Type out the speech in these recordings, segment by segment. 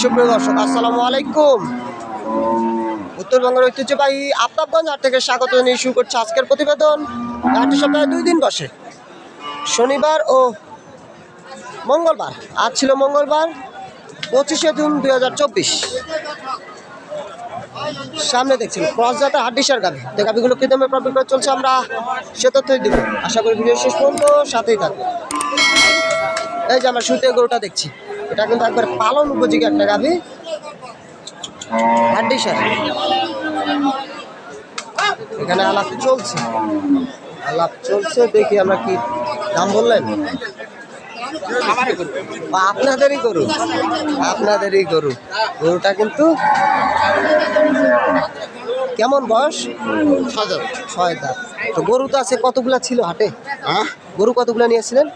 সুপ্রিয় দর্শক, আসসালামু আলাইকুম। উত্তরবঙ্গের ঐতিহ্যবাহী আফতাবগঞ্জ হাট থেকে স্বাগত জানিয়ে শুরু করছে আজকের প্রতিবেদন। হাটটি সপ্তাহে দুই দিন বসে। শনিবার ও মঙ্গলবার। আজ ছিল মঙ্গলবার, পঁচিশে জুন দুই হাজার চব্বিশ। সামনে দেখছেন ক্রস জাতের হাড্ডিসার গাভি। তো গাভিগুলো কি দামে করে চলছে আমরা সে তথ্যই দিব। আশা করি ভিডিও শেষ পর্যন্ত সাথেই থাকবে এই যে আমরা শুতে গরুটা দেখছি। এটা কিন্তু একবার পালন উপযোগী একটা গাভি। হাড্ডিসার এখানে আলাপ চলছে। আলাপ চলছে দেখি আমরা কি দাম বললেন। বা আপনাদেরই গরু। আপনাদেরই গরু। গরুটা কিন্তু কেমন বয়স? ছয় দাঁত। তো গরু তো আছে কতগুলা ছিল হাটে? হ্যাঁ? গরু কতগুলা নিয়েছিলেন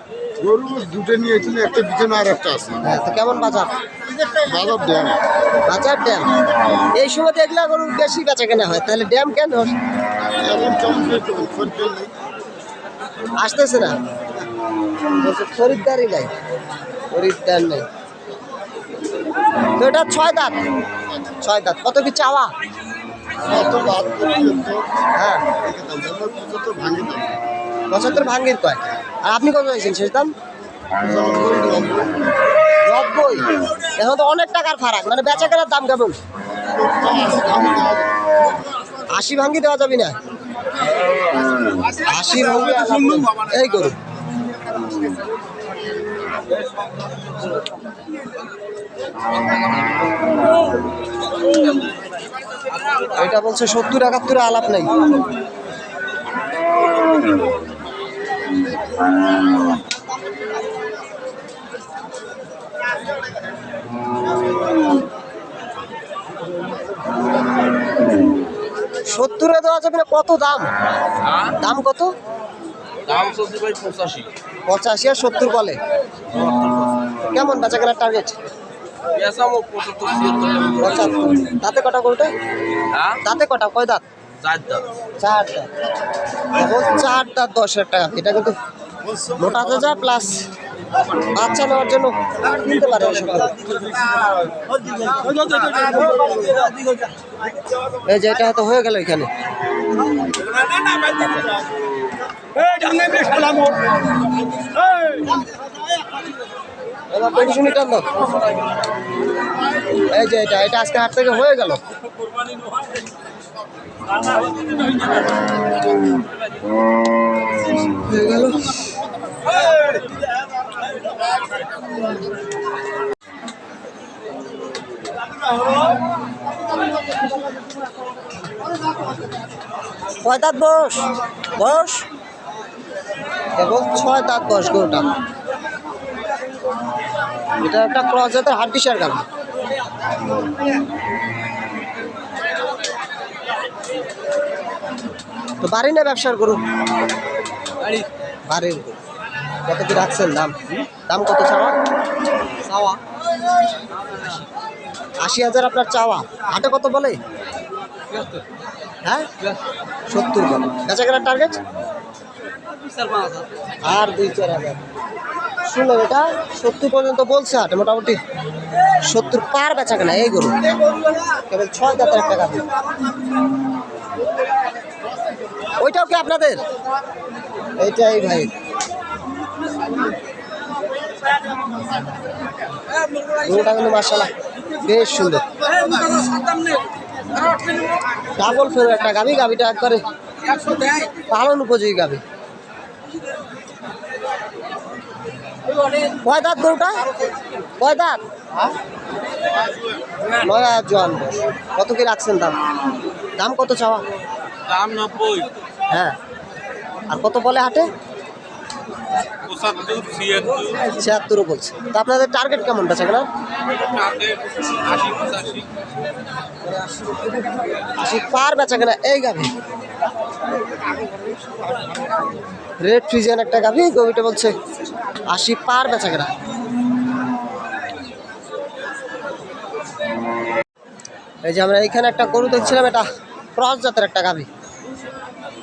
গরু দুটো নিয়েছিল একটা বিছানা আর একটা আছে। হ্যাঁ তো কেমন বাজার? বাজার ড্যাম। বাজার ড্যাম? এই সময় দেখলে গরু বেশি বেচা কেনা হয় তাহলে ড্যাম কেন? আসতেছে না? খরিদ্দারই নাই। খরিদ্দার নেই। তো এটা ছয় দাঁত? ছয় দাঁত। কত কি চাওয়া? হ্যাঁ। পঁচাত্তর ভাঙ্গির কয়? আপনি কত চাইছেন? শেষ দাম? নব্বই। এখন তো অনেক টাকার ফারাক। মানে বেচা কেনার দাম কেমন? আশি ভাঙ্গি দেওয়া যাবে না? আশি ভাঙ্গি এই করুন। এটা বলছে সত্তর একাত্তরে আলাপ নাই। সত্তরে দেওয়া যাবে না কত দাম? দাম কত? দাম চলছে ভাই পঁচাশি। পঁচাশি আর সত্তর বলে। কেমন বেচা কেনার টার্গেট পঁচাত্তর দাঁতে কটা কোনটা হ্যাঁ? দাঁতে কটা? কয় দাঁত? চার দাম চার দাঁত এখন চার দাঁত দশ হাজার টাকা। এটা কিন্তু মোটা তাজা প্লাস বাচ্চা নেওয়ার জন্য কিনতে পারে এই যে এটা হয়তো হয়ে গেল এখানে। এই যে এটা এটা আজকে হাট থেকে হয়ে গেল। হয়ে গেল কয় দাঁত বয়স? বয়স? এবং ছয় দাঁত বয়স, গরুটা। এটা একটা ক্রস জাতের হাড্ডিসার গান তো বাড়ি না ব্যবসার গরু? বাড়ির গরু। কত কি রাখছেন দাম? দাম কত চাওয়া? চাওয়া। আশি হাজার আপনার চাওয়া। হাটে কত বলে? হ্যাঁ? সত্তর বলে। বেচা কেনার টার্গেট আর দুই চার হাজার। শুনলাম এটা সত্তর পর্যন্ত বলছে হাটে মোটামুটি। সত্তর পার বেচা কেনা এই গরু। কেবল ছয় দাঁতের একটা গাভি। ওইটাও কি আপনাদের? এইটাই ভাই। বেশ সুন্দর। ডাবল একটা একবারে গরুটা? কত কি রাখছেন দাম? দাম কত চাওয়া? দাম নব্বই। হ্যাঁ। আর কত বলে হাটে? ছিয়াত্তরও বলছে। তা আপনাদের টার্গেট কেমন বেচা কেনা? আশি পার বেচা কেনা। এই গাভি। রেড ফ্রিজেন একটা গাভি গভিটা বলছে আশি পার বেচা কেনা। এই যে আমরা এইখানে একটা গরু দেখছিলাম এটা ক্রস জাতের একটা গাভি।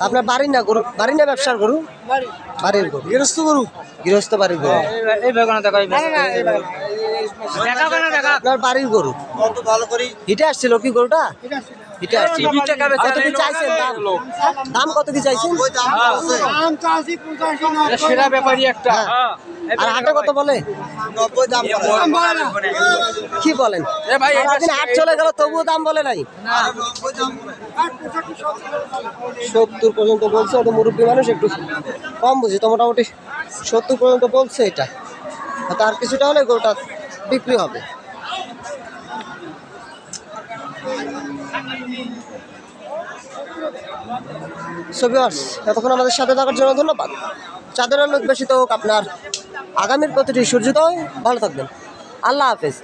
আপনার বাড়ির না গরু? বাড়ির না ব্যবসার গরু? বাড়ির গরু। গৃহস্থ গরু? গৃহস্থ বাড়ির গরু। আপনার বাড়ির গরু? হিটে আসছিল কি গরুটা? হিটে আসছিল কত কি চাইছেন দাম। দাম কত কি চাইছেন? সেরা ব্যাপারই একটা। হ্যাঁ। আর হাটে কত বলে? কি বলেন? এ ভাই, এটা হাট চলে গেল তবুও দাম বলে নাই। সত্তর পর্যন্ত বলছে ওটা মুরব্বী মানুষ একটু কম বুঝি তো মোটামুটি। সত্তর পর্যন্ত বলছে এটা। তার কিছুটা হলে গরুটা বিক্রি হবে। সবিয়ার্স এতক্ষণ আমাদের সাথে থাকার জন্য ধন্যবাদ। চাঁদের অনুদ্বেষিত হোক আপনার আগামীর প্রতিটি সূর্যোদয়, ভালো থাকবেন। আল্লাহ হাফেজ।